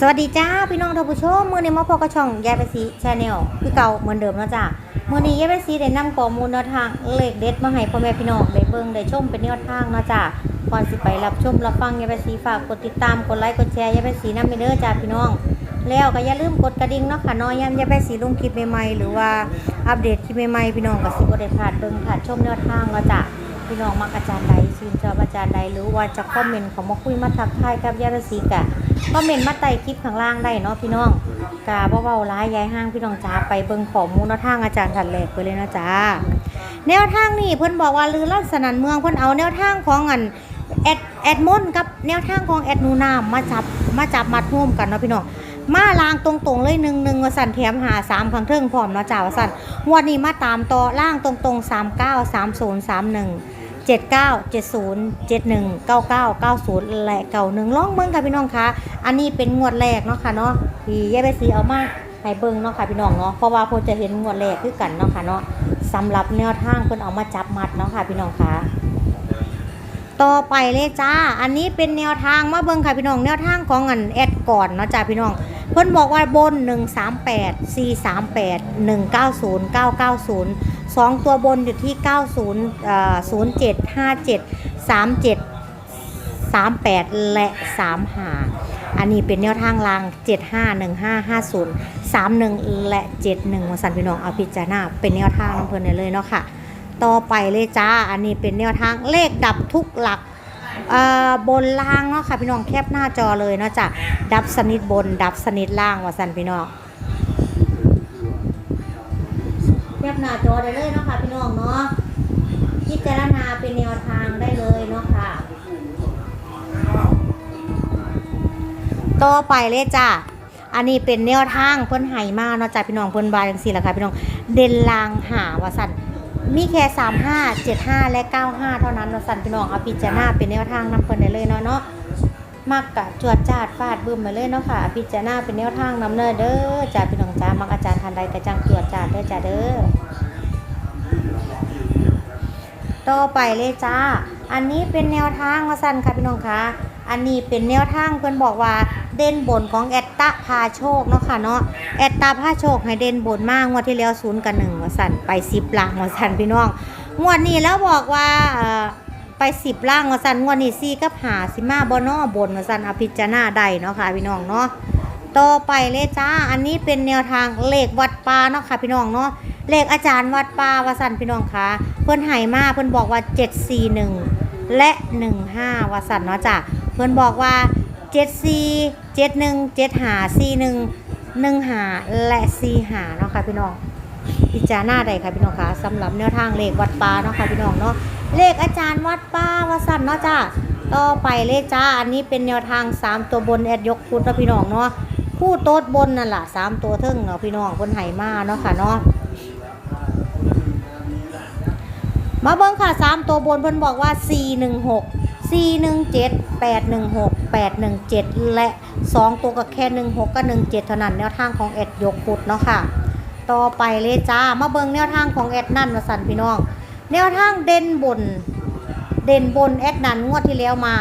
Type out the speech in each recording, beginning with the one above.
สวัสดีจ้าพี่น้องท่านผู้ชมมื่อนี้มาพบกับช่องยายไปซีชาแนลคือเก่าเหมือนเดิมนะจ้ามื่อนี้ยายไปซีได้นำข้อมูลแนวทางเลขเด็ดมาให้พ่อแม่พี่น้องได้เบิ่งได้ชมเป็นแนวทางนะจ้าก่อนสิไปรับชมรับฟังยายไปซีฝากกดติดตามกดไลค์กดแชร์ยายไปซีนำไปเด้อจ้าพี่น้อง แล้วก็อย่าลืมกดกระดิ่งเนาะค่ะน้อยย้ำยายไปซีลงคลิปใหม่ๆหรือว่าอัปเดตคลิปใหม่ๆพี่น้องก็สิบ่ได้พลาดเบิ่งพลาดชมแนวทางนะจ้า พี่น้องมักอาจารย์ใดชื่นชอบอาจารย์ใดหรือว่าจะคอมเมนต์เขามาคุยมาทักทายกับยาราศีกะคอมเมนต์มาใต้คลิปข้างล่างได้เนาะพี่น้องกาเบาๆร้ายย้ายห้างพี่น้องจ้าไปเบิ่งข้อมูลแนวทางอาจารย์ถัดแหลกไปเลยนะจ้าแนวทางนี่เพิ่นบอกว่าลือลั่นสนันเมืองเพิ่นเอาแนวทางของอันแอดแอดมอนกับแนวทางของแอดนูนามมาจับมาจับมัดร่วมกันเนาะพี่น้องมาลางตรงๆเลยหนึ่งหนึ่งว่าสั่นแถมหาสามครั้งเทิงพร้อมเนาะจ้าวสั่นวันนี้มาตามต่อล่างตรงๆสามเก้าสามศูนย์สามหนึ่ง 79 70 71 99 90 และเก่าหนึ่งล่องเบิ่งค่ะพี่น้องคะอันนี้เป็นงวดแรกเนาะค่ะเนาะที่ยายไปสีเอามาให้เบิ่งเนาะค่ะพี่น้องเนาะเพราะว่าพิ่นจะเห็นงวดแรกคือกันเนาะค่ะเนาะสำหรับแนวทางเพิ่นเอามาจับมัดเนาะค่ะพี่น้องคะต่อไปเลยจ้า อันนี้เป็นแนวทางมาเบิ่งค่ะพี่น้องแนวทางของอันแอดก่อนเนาะจ้าพี่น้อง เพิ่นบอกว่าบน 138 438 190 990 สองตัวบนอยู่ที่ 90เอ่อ07 57 37 38 และ 35 อันนี้เป็นแนวทางราง 75 15 50 31 และ 71มาสันพี่น้องเอาพิจารณาเป็นแนวทางของเพิ่นเลยเนาะค่ะ ต่อไปเลยจ้า อันนี้เป็นแนวทางเลขดับทุกหลักบนล่างเนาะค่ะพี่น้องแคปหน้าจอเลยเนาะจ้ะดับสนิทบนดับสนิทล่างว่าสันพี่น้อง แคปหน้าจอได้เลยเนาะค่ะพี่น้องเนาะพิจารณาเป็นแนวทางได้เลยเนาะค่ะต่อไปเลยจ้าอันนี้เป็นแนวทางเพิ่นไห้มาเนาะจ้าพี่น้องเพิ่นบายจังซี่ละค่ะพี่น้องเด่นลางหาวาสันมีแค่35 75และ95เท่านั้นเนาสันพี่น้องเอาพิจารณาเป็นแนวทางนำเพิ่นได้เลยเนาะเนาะ มักกะจวดจาดฟาดบึ้มไปเลยเนาะค่ะ พิจารณาเป็นแนวทางนำเนินเด้อจ้าพี่น้องจ้ามักอาจารย์ทันใดกระจังจวดจาดเด้อจ้าเด้อต่อไปเลยจ้า อันนี้เป็นแนวทางมาสั่นค่ะพี่น้องคะอันนี้เป็นแนวทางเพื่อนบอกว่าเด่นบนของแอตตาพาโชคเนาะค่ะเนาะแอตตาพาโชคให้เด่นบนมากงวดที่แล้วศูนย์กับหนึ่งมาสั่นไปสิบล่างมาสั่นพี่น้องงวดนี้แล้วบอกว่าเอ่อ ไปสิบล่างมาสันงวดนี้สี่กับหาสิมาบอนอบนมาสันอภิจารณาได้เนาะค่ะพี่น้องเนาะต่อไปเลยจ้าอันนี้เป็นแนวทางเลขวัดป่าเนาะค่ะพี่น้องเนาะเลขอาจารย์วัดป่าวาสันพี่น้องคะเพิ่นไห้มาเพิ่นบอกว่า 741 และ 15วาสันเนาะจ้ะเพิ่นบอกว่า 74 71 75 41 15และ45เนาะค่ะพี่น้องพิจารณาได้ค่ะพี่น้องคะสำหรับแนวทางเลขวัดป่าเนาะค่ะพี่น้องเนาะ เลขอาจารย์วัดป่าวสันเนาะจ้ะต่อไปเลขจ้าอันนี้เป็นแนวทาง 3 ตัวบนแอดยกพุทธพี่น้องเนาะคู่โต๊ดบนนั่นล่ะสามตัวเทิงเนาะพี่น้องเพิ่นไหมาเนาะค่ะเนาะมาเบิ่งค่ะสามตัวบนเพิ่นบอกว่า416 417 816 817และ2ตัวก็แค่16กับ17เท่านั้นแนวทางของแอดยกพุดเนาะค่ะ ต่อไปเลยจ้ามาเบิ่งแนวทางของแอดนั่นว่าสั่นพี่น้อง แนวทางเด่นบน เด่นบนแอดนันงวดที่แล้วมา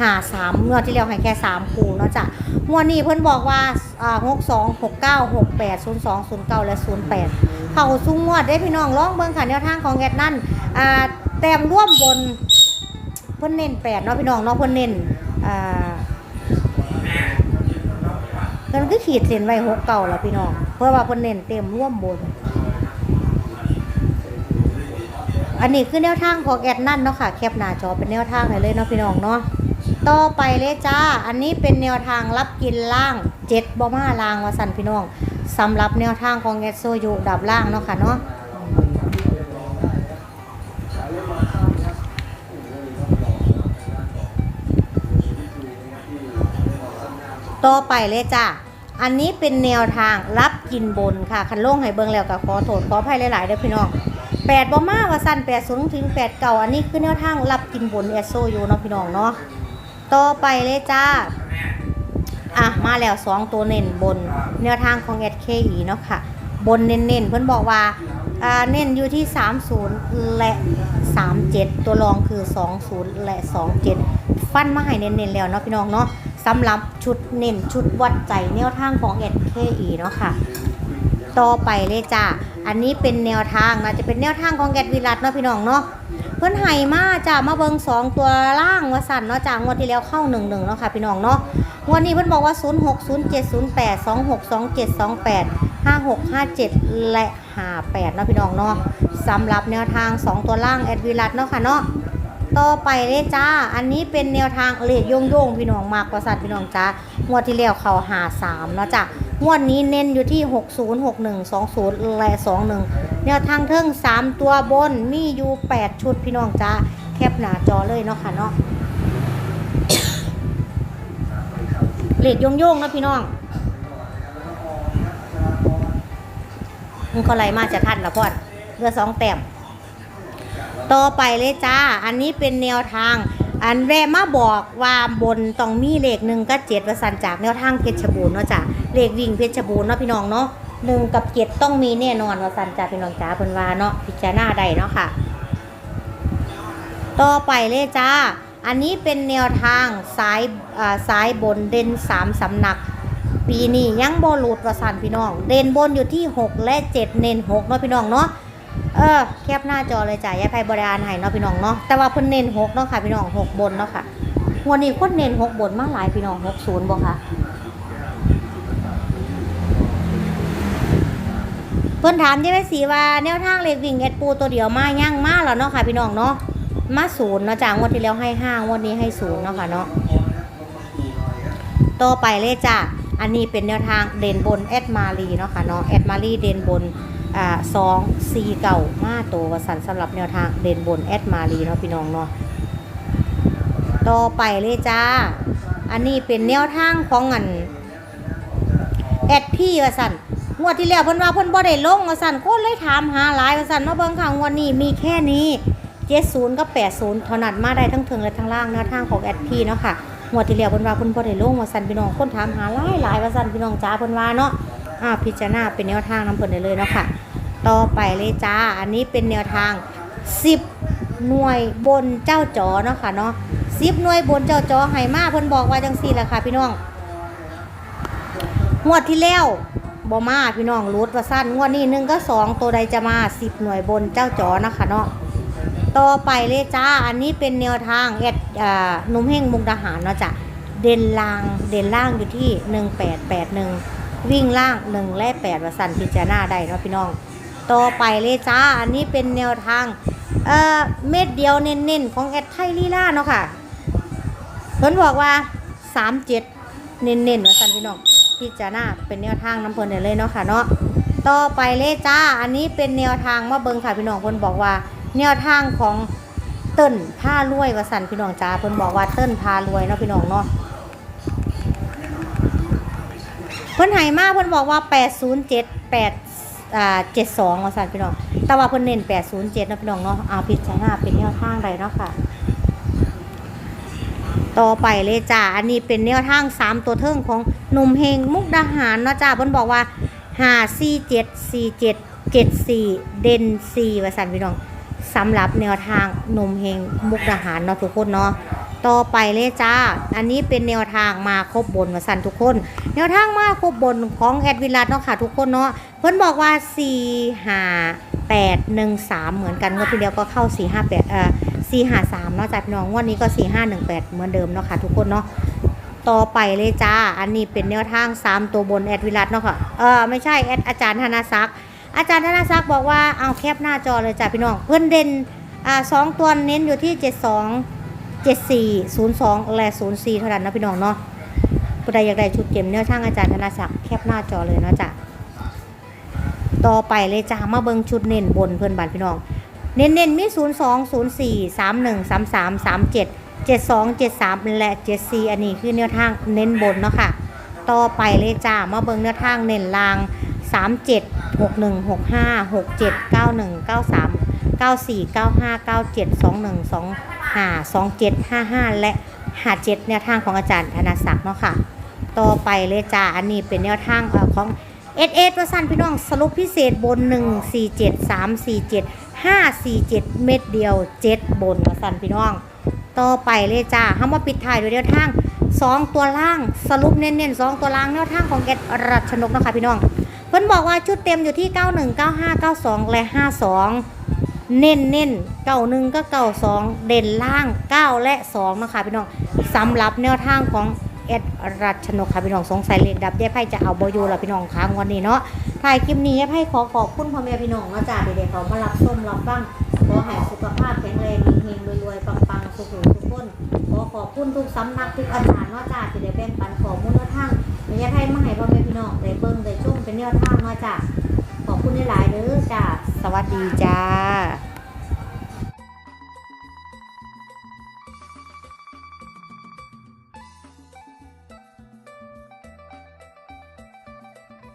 หาสามงวดที่แล้วให้แค่สามคูเนาะจ้ะงวดนี้เพิ่นบอกว่าอ่าหกสองหกเก้าหกแปดศูนย์สองศูนย์เก้าและศูนย์แปดเข่าซุ้งงวดได้พี่น้องร้องเบิ่งค่ะแนวทางของแอดนั่นอ่าแต้มร่วมบนเพิ่นเน้นแปดเนาะพี่น้องเนาะเพิ่นเน้นอ่าเพิ่นคือขีดเส้นไว้หกเก้าแล้วพี่น้อง เพื่อว่าเพิ่นเน้นเต็มร่วมบน อันนี้คือแนวทางของแอดนั่นเนาะค่ะ แคปหน้าจอเป็นแนวทางให้เลยเนาะพี่น้องเนาะต่อไปเลยจ้า อันนี้เป็นแนวทางรับกินล่างเจ็ดบอมาล่างวาสันพี่น้องสำหรับแนวทางของแอดโซยูดับล่างเนาะค่ะเนาะต่อไปเลยจ้าอันนี้เป็นแนวทางรับกินบนค่ะ คันโล่งให้เบิงแล้วก็ขอโทษขออภัยหลายๆเด้อพี่น้อง แปดบอมาว่าสั้นแปดศูนย์ถึงแปดเก่าอันนี้คือแนวทางรับกินบนแอดโซยูเนาะพี่น้องเนาะต่อไปเลยจ้า อะ มาแล้วสองตัวเน้นบน แนวทางของ SKE เคอีเนาะค่ะ บนเน้นๆเพื่อนบอกว่าอ่าเน้นอยู่ที่ 30 และ 37 ตัวรองคือ 20 และ 27 ฟันมาให้เน้นๆแล้วเนาะพี่น้องเนาะสำหรับชุดเน้นชุดวัดใจแนวทางของ SKE เนาะค่ะ ต่อไปเลยจ้าอันนี้เป็นแนวทางนะจะเป็นแนวทางของแกดวิรัตเนาะพี่น้องเนาะเพิ่นไห้มาจ้ามาเบิงสองตัวล่างวาสั่นเนาะจ้างวดที่แล้วเข้า1 1เนาะค่ะพี่น้องเนาะงวดนี้เพิ่นบอกว่า 0 6 0 7 0 8 2 6 2 7 2 8 5 6 5 7 และ 58เนาะพี่น้องเนาะสำหรับแนวทาง 2 ตัวล่างแอดวิรัตเนาะค่ะเนาะต่อไปเลยจ้า อันนี้เป็นแนวทางเลขโยงโยงพี่น้องมากกว่าสัตว์พี่น้องจ้างวดที่แล้วเขาหาสามเนาะจ้ะ งวดนี้เน้นอยู่ที่ 60 61 20 และ 21 แนวทางเทิง 3 ตัวบนมีอยู่ 8 ชุดพี่น้องจ้าแคปหน้าจอเลยเนาะค่ะเนาะเลขโยงโยงนะพี่น้องมันก็ไรมาจะทันละพ่อนเรือสองแต้มต่อไปเลยจ้า อันนี้เป็นแนวทาง อันแรมาบอกว่าบนต้องมีเลขหนึ่งก็เจ็ดประสันจากแนวทางเพชรบูรณ์เนาะจ้ะ เลขวิ่งเพชรบูรณ์เนาะพี่น้องเนาะหนึ่งกับเจ็ดต้องมีแน่นอนว่าสันจ่าพี่น้องจ้าเพิ่นว่าเนาะพิจารณาได้เนาะค่ะ ต่อไปเลยจ้า อันนี้เป็นแนวทางสายอ่าสายบนเด่นสามสำนัก ปีนี้ยังโบหลุดว่าสันพี่น้อง เด่นบนอยู่ที่6และ7เน้น6เนาะพี่น้องเนาะเออแคบหน้าจอเลยจ้ะยายไพบริการให้เนาะพี่น้องเนาะแต่ว่าเพิ่นเน้นหกเนาะค่ะพี่น้องหกบนเนาะค่ะวันนี้คนเน้นหกบนมากหลายพี่น้องหกศูนย์บ่ค่ะ เพิ่นถามยายไพสีว่าแนวทางเลขวิ่งเอ็ดปูตัวเดียวมาย่างมาแล้วเนาะค่ะพี่น้องเนาะมาศูนย์เนาะจ้างวดที่แล้วให้ห้างวดนี้ให้ศูนย์เนาะค่ะเนาะต่อไปเลยจ้ะอันนี้เป็นแนวทางเด่นบนแอดมารีเนาะค่ะเนาะแอดมารีเด่นบนอ่าสองสี่เก่ามาตัววสันสำหรับแนวทางเด่นบนแอดมารีเนาะพี่น้องเนาะต่อไปเลยจ้า อันนี้เป็นแนวทางของอันแอดพี่วสัน งวดที่แล้วเพิ่นว่าเพิ่นบ่ได้ลงวสันคนเลยถามหาหลายวสันมาเบิ่งค่ะงวดนี้มีแค่นี้70กับ80เท่านั้นมาได้ทั้งเทิงและทั้งล่างนวทางของแอดพี่เนาะค่ะงวดที่แล้วเพิ่นว่าเพิ่นบ่ได้ลงวสันพี่น้องคนถามหาหลายหลายวสันพี่น้องจ้าเพิ่นว่าเนาะอ่าพิจารณาเป็นแนวทางน้ำเพิ่นได้เลยเนาะค่ะ ต่อไปเลยจ้าอันนี้เป็นแนวทาง 10 หน่วยบนเจ้าจอเนาะค่ะเนาะ10หน่วยบนเจ้าจอให้มาเพิ่นบอกว่าจังซี่แหละค่ะพี่น้องงวดที่แล้ว บ่มาพี่น้องรูดว่าสั้นงวดนี้หนึ่งก็สองตัวใดจะมา10หน่วยบนเจ้าจอนะคะเนาะต่อไปเลยจ้าอันนี้เป็นแนวทางแอดนุ่มเฮงมุกดาหารเนาะจ้ะเด่นล่างเด่นล่างอยู่ที่1881วิ่งล่างหนึ่งและแปดวสันพิจารณาได้เนาะพี่น้องต่อไปเลยจ้าอันนี้เป็นแนวทางเอ่อเม็ดเดียวเน้นๆของแอดไทยลีล่าเนาะค่ะเพิ่นบอกว่าสามเจ็ดเน้นๆวสันพี่น้อง พิจารณาเป็นแนวทางน้ำเพลินเลยเนาะค่ะเนาะต่อไปเลยจ้า อันนี้เป็นแนวทางมาเบิงค่ะพี่น้องเพิ่นบอกว่า แนวทางของเติ้นผ้ารวยวสันพี่น้องจ้าเพิ่นบอกว่าเติ้นพารวยเนาะพี่น้องเนาะเพิ่นให้มาเพิ่นบอกว่า 807 8อ่า72ว่าซั่นพี่น้องแต่ว่าเพิ่นเน้น807นะพี่น้องเนาะเอาพิจารณาเป็นแนวทางใดเนาะค่ะ ต่อไปเลยจ้า อันนี้เป็นแนวทาง 3 ตัวเทิงของหนุ่มเฮงมุกดาหารเนาะจ้าเพิ่นบอกว่า 5 4 7 4 7 7 4 เด่น4ว่าซั่นพี่น้องสำหรับแนวทางหนุ่มเฮงมุกดาหารเนาะทุกคนเนาะต่อไปเลยจ้า อันนี้เป็นแนวทางมาครบบนมาสั่นทุกคน แนวทางมาครบบนของแอดวิลัสเนาะค่ะทุกคนเนาะ เพิ่นบอกว่า 4 5 8 1 3 เหมือนกันงวดที่แล้วก็เข้า 4 5 8เอ่อ 4 5 3เนาะจ้าพี่น้องงวดนี้ก็4 5 1 8เหมือนเดิมเนาะค่ะทุกคนเนาะต่อไปเลยจ้า อันนี้เป็นแนวทาง3ตัวบนแอดวิลัสเนาะค่ะ เออไม่ใช่แอดอาจารย์ธนศักดิ์อาจารย์ธนศักดิ์บอกว่าเอาแคปหน้าจอเลยจ้าพี่น้อง เพิ่อนเด่นอ่าสองตัวเน้นอยู่ที่72 7402และ04เท่านั้นนะพี่น้องเนาะผู้ใดอยากได้ชุดเกมแนวช่างอาจารย์ธนศักดิ์แคปหน้าจอเลยเนาะจ้ะต่อไปเลยจ้ามาเบิงชุดเน้นบนเพื่อนบ้านพี่น้อง เน้นๆมี 02 04 31 33 37 72 73 และ 74 อันนี้คือแนวทางเน้นบนเนาะค่ะ ต่อไปเลยจ้า มาเบิ่งแนวทางเน้นลาง 37 61 65 67 91 93 94 95 97 21 25 27 55 และ 57 แนวทางของอาจารย์ธนศักดิ์เนาะค่ะ ต่อไปเลยจ้า อันนี้เป็นแนวทางอของเอสเอสว่าสั้นพี่น้องสรุปพิเศษบน 1 4 7 3 4 7 5 4 7 เม็ดเดียว 7 บนว่าสั้นพี่น้อง ต่อไปเลยจ้าเฮามาปิดท้ายด้วยแนวทางสองตัวล่างสรุปเน้นๆสองตัวล่างแนวทางของแกรัชนกนะคะพี่น้อง เพิ่นบอกว่าชุดเต็มอยู่ที่ 91 95 92 และ 52 เน้นเน้นเก้าหนึ่งก็เก้าสองเด่นล่าง 9 และ 2 นะคะพี่น้องสำหรับแนวทางของ แอดรัชนกค่ะพี่น้องสงสัยเลขดับยายไพ่จะเอาบอยูแล้วพี่น้องค้างวันนี้เนาะถ่ายคลิปนี้ยายไพ่ขอขอบคุณพ่อแม่พี่น้องนาะจ้าเด็กๆเขามารับชมรับฟังขอให้สุขภาพแข็งแรงเฮงรวยๆปังๆสุขๆทุกคนขอขอบคุณทุกสำนักทุกอาจารย์นาะจ้าที่ได้แบ่งปันข้อมูลแนวทางระยไทยมาให้พ่อแม่พี่น้องได้เบิ่งได้ชมเป็นแนวทางนาะจ้าขอบคุณหลายๆเด้อจ้าสวัสดีจ้า